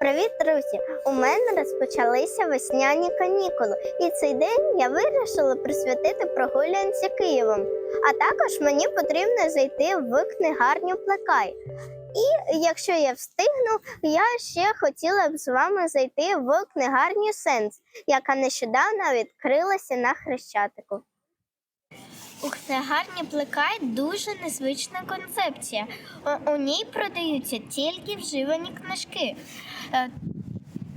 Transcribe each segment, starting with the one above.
Привіт, друзі! У мене розпочалися весняні канікули, і цей день я вирішила присвятити прогулянці Києвом. А також мені потрібно зайти в книгарню Плекай. І якщо я встигну, я ще хотіла б з вами зайти в книгарню Сенс, яка нещодавно відкрилася на Хрещатику. У книгарні Плекай дуже незвична концепція. У, ній продаються тільки вживані книжки.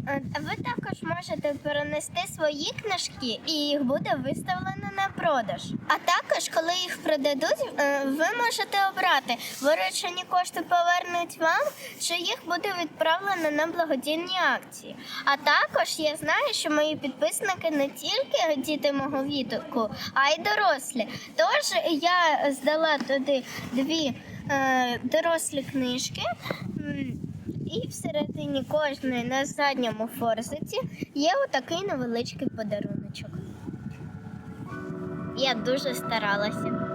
Е, Ви також можете перенести свої книжки, і їх буде виставлено на продаж. А також, коли їх продадуть, е, ви можете обрати, виручені кошти повернуть вам, чи їх буде відправлено на благодійні акції. А також я знаю, що мої підписники не тільки діти мого віку, а й дорослі. Тож я здала туди дві е, дорослі книжки. І всередині кожної на задньому форзиці є отакий невеличкий подаруночок. Я дуже старалася.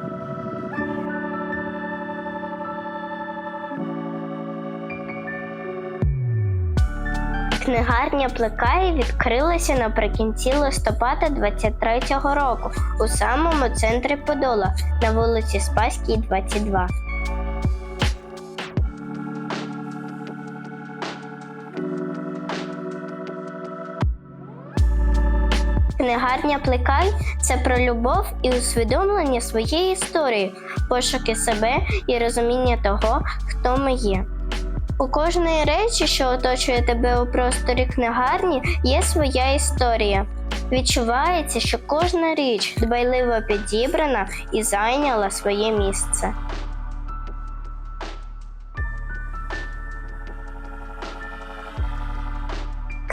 Книгарня Плекай відкрилася наприкінці листопада 23-го року у самому центрі Подола на вулиці Спаській, 22. Книгарня Плекай це про любов і усвідомлення своєї історії, пошуки себе і розуміння того, хто ми є. У кожної речі, що оточує тебе у просторі книгарні, є своя історія. Відчувається, що кожна річ дбайливо підібрана і зайняла своє місце.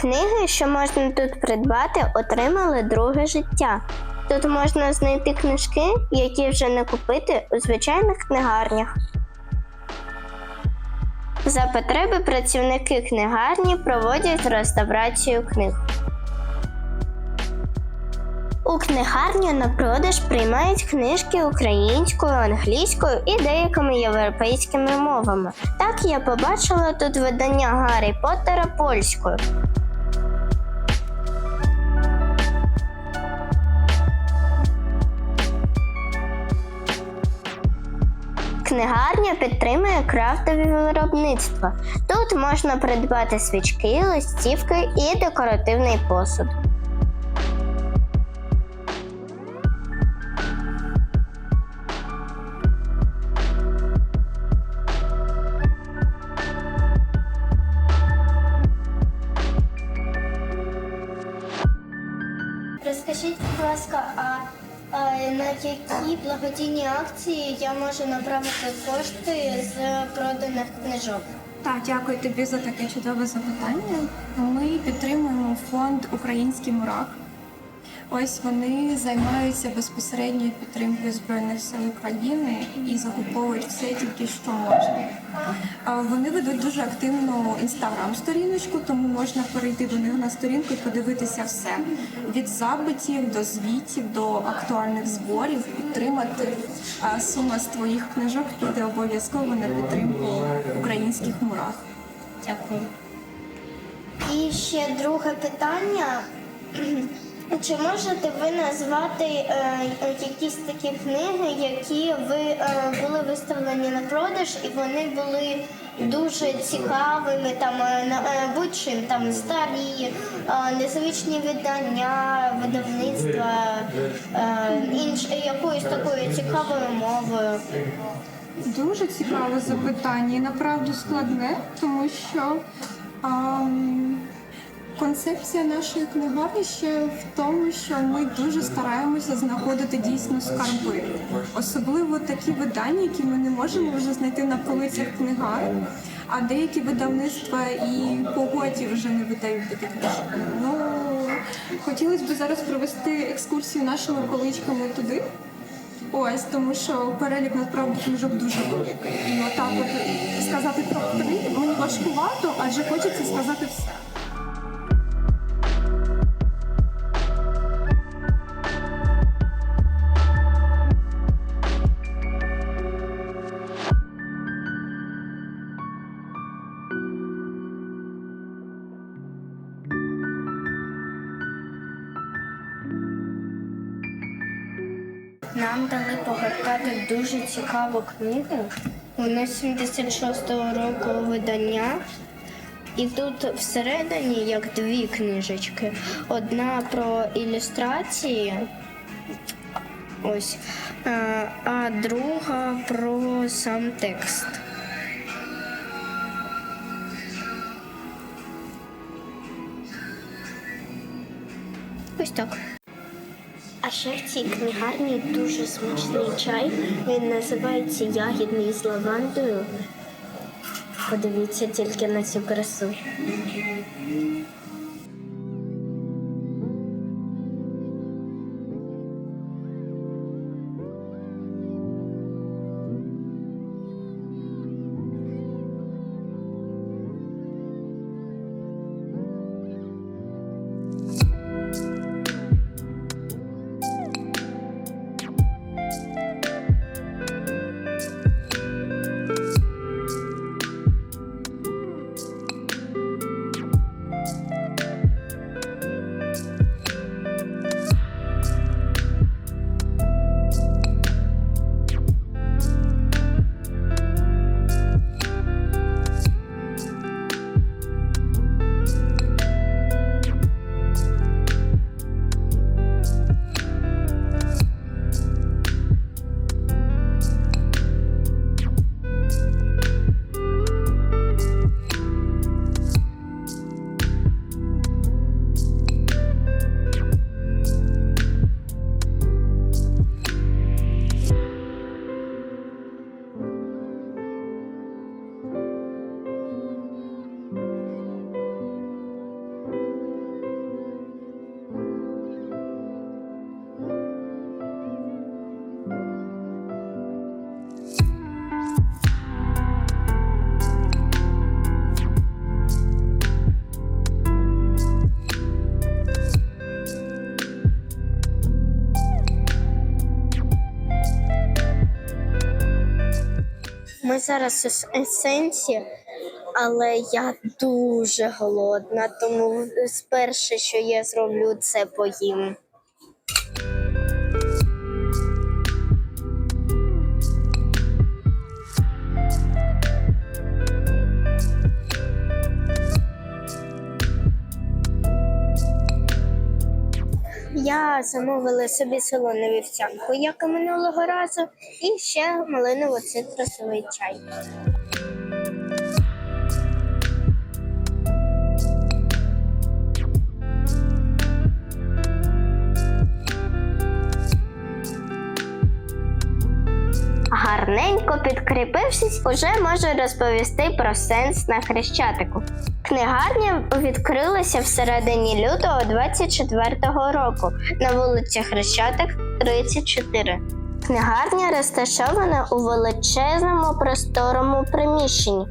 Книги, що можна тут придбати, отримали друге життя. Тут можна знайти книжки, які вже не купити у звичайних книгарнях. За потреби працівники книгарні проводять реставрацію книг. У книгарню на продаж приймають книжки українською, англійською і деякими європейськими мовами. Так я побачила тут видання Гаррі Поттера польською. Книгарня підтримує крафтові виробництва. Тут можна придбати свічки, листівки і декоративний посуд. Розкажіть, будь ласка, а, на які благодійні акції я можу направити кошти з проданих книжок? Так, дякую тобі за таке чудове запитання. Ми підтримуємо фонд Український мурах. Ось вони займаються безпосередньою підтримкою Збройних сил України і закуповують все тільки що можна. Вони ведуть дуже активну інстаграм-сторіночку, тому можна перейти до них на сторінку і подивитися все від запитів до звітів до актуальних зборів. Підтримати сума з твоїх книжок піде обов'язково на підтримку українських мурах. Дякую. І ще друге питання. Чи можете ви назвати е, якісь такі книги, які ви е, були виставлені на продаж, і вони були дуже цікавими, там е, е, будь-чим там старі, е, незвичні видання, видавництва, е, інш, якоюсь такою цікавою мовою? Дуже цікаве запитання і направду складне, тому що ам, концепція нашої книгарні ще в тому, що ми дуже стараємося знаходити дійсно скарби, особливо такі видання, які ми не можемо вже знайти на полицях книгарень. А деякі видавництва і погоді вже не видають такі книжки. Ну хотілося б зараз провести екскурсію нашими поличками туди. Ось тому, що перелік насправді книжок дуже великий. І отак от сказати топ-3 мені важкувато, адже хочеться сказати все. Нам дали погортати дуже цікаву книгу. Вона 76-го року видання. І тут всередині як дві книжечки. Одна про ілюстрації, ось, а, друга про сам текст. Ось так. Ще в цій книгарні дуже смачний чай. Він називається ягідний з лавандою. Подивіться тільки на цю красу. Ми зараз у есенсі, але я дуже голодна, тому перше, що я зроблю, це поїм. Я замовила собі солону вівсянку, як і минулого разу, і ще малиново-цитрусовий чай. Гарненько підкріпившись, уже можу розповісти про сенс на хрещатику. Книгарня відкрилася всередині лютого 24-го року на вулиці Хрещатик 34. Книгарня розташована у величезному просторому приміщенні.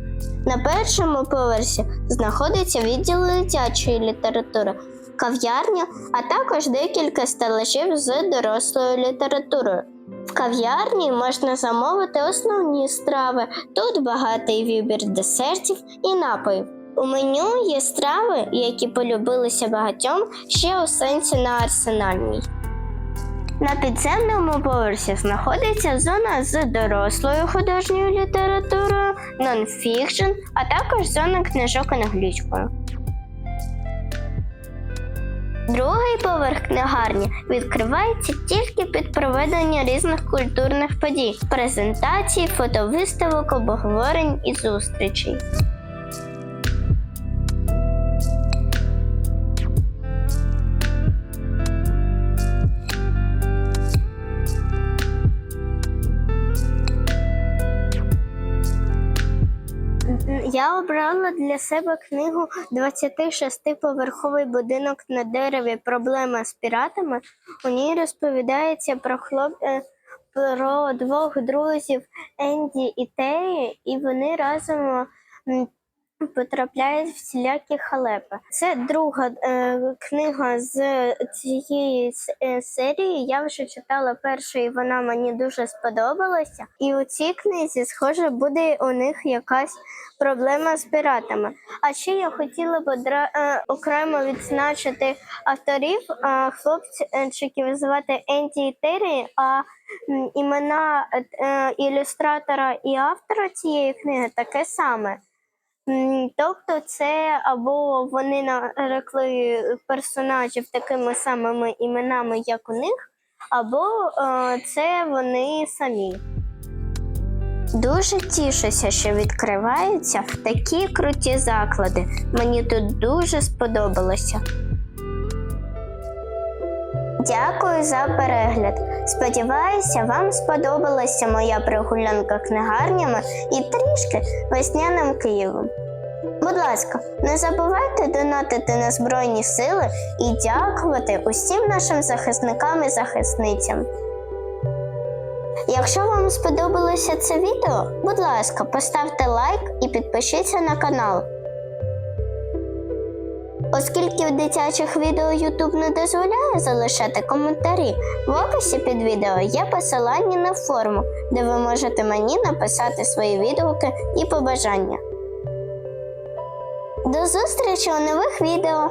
На першому поверсі знаходиться відділ дитячої літератури, кав'ярня, а також декілька стелажів з дорослою літературою. Кав'ярні можна замовити основні страви. Тут багатий вибір десертів і напоїв. У меню є страви, які полюбилися багатьом ще у сенсі на арсенальній. На підземному поверсі знаходиться зона з дорослою художньою літературою, нонфікшн, а також зона книжок англійською. Другий поверх книгарні відкривається тільки під проведення різних культурних подій, презентацій, фотовиставок, обговорень і зустрічей. Я обрала для себе книгу «26-поверховий будинок на дереві. Проблема з піратами. У ній розповідається про хлоп... е, про двох друзів Енді і Теї, і вони разом потрапляють всілякі халепи. Це друга е, книга з цієї е, серії. Я вже читала першу, і вона мені дуже сподобалася. І у цій книзі, схоже, буде у них якась проблема з піратами. А ще я хотіла б одра- е, окремо відзначити авторів. Е, хлопчиків звати Енді і а імена е, ілюстратора і автора цієї книги таке саме. Тобто, це або вони нарекли персонажів такими самими іменами, як у них, або е, це вони самі. Дуже тішуся, що відкриваються такі круті заклади. Мені тут дуже сподобалося. Дякую за перегляд. Сподіваюся, вам сподобалася моя прогулянка книгарнями і трішки весняним Києвом. Будь ласка, не забувайте донатити на Збройні Сили і дякувати усім нашим захисникам і захисницям. Якщо вам сподобалося це відео, будь ласка, поставте лайк і підпишіться на канал. Оскільки в дитячих відео YouTube не дозволяє залишати коментарі, в описі під відео є посилання на форму, де ви можете мені написати свої відгуки і побажання. До зустрічі у нових відео!